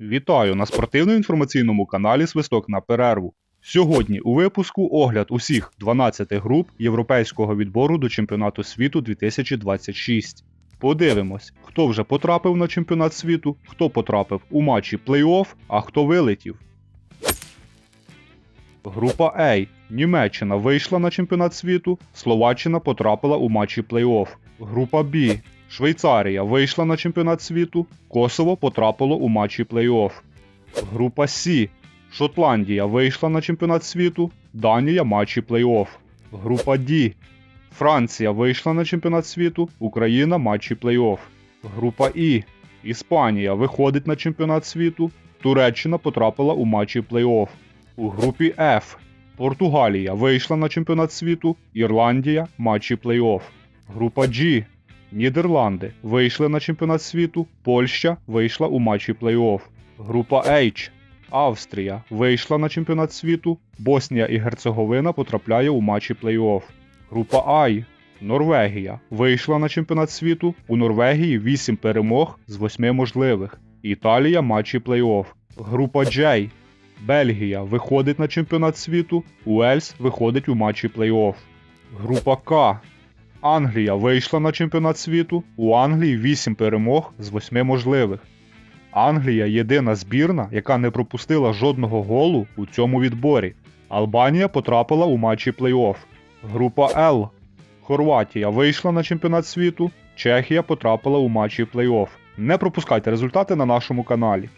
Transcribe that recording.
Вітаю на спортивно-інформаційному каналі Свисток на перерву. Сьогодні у випуску огляд усіх 12 груп європейського відбору до чемпіонату світу 2026. Подивимось, хто вже потрапив на чемпіонат світу, хто потрапив у матчі плей-офф, а хто вилетів. Група А. Німеччина вийшла на чемпіонат світу, Словаччина потрапила у матчі плей-офф. Група Б. Швейцарія вийшла на чемпіонат світу, Косово потрапило у матчі плей-офф. Група С. Шотландія вийшла на чемпіонат світу, Данія матчі плей-офф. Група Д. Франція вийшла на чемпіонат світу, Україна матчі плей-офф. Група І. Іспанія виходить на чемпіонат світу, Туреччина потрапила у матчі плей-офф. У групі F Португалія вийшла на чемпіонат світу, Ірландія матчі плей-офф. Група G Нідерланди вийшли на чемпіонат світу, Польща вийшла у матчі плей-офф. Група H Австрія вийшла на чемпіонат світу, Боснія і Герцеговина потрапляє у матчі плей-офф. Група I Норвегія вийшла на чемпіонат світу. У Норвегії 8 перемог з 8 можливих. Італія матчі плей-офф. Група J Бельгія виходить на чемпіонат світу, Уельс виходить у матчі плей-офф. Група К. Англія вийшла на чемпіонат світу. У Англії 8 перемог з 8 можливих. Англія єдина збірна, яка не пропустила жодного голу у цьому відборі. Албанія потрапила у матчі плей-офф. Група Л. Хорватія вийшла на чемпіонат світу. Чехія потрапила у матчі плей-офф. Не пропускайте результати на нашому каналі.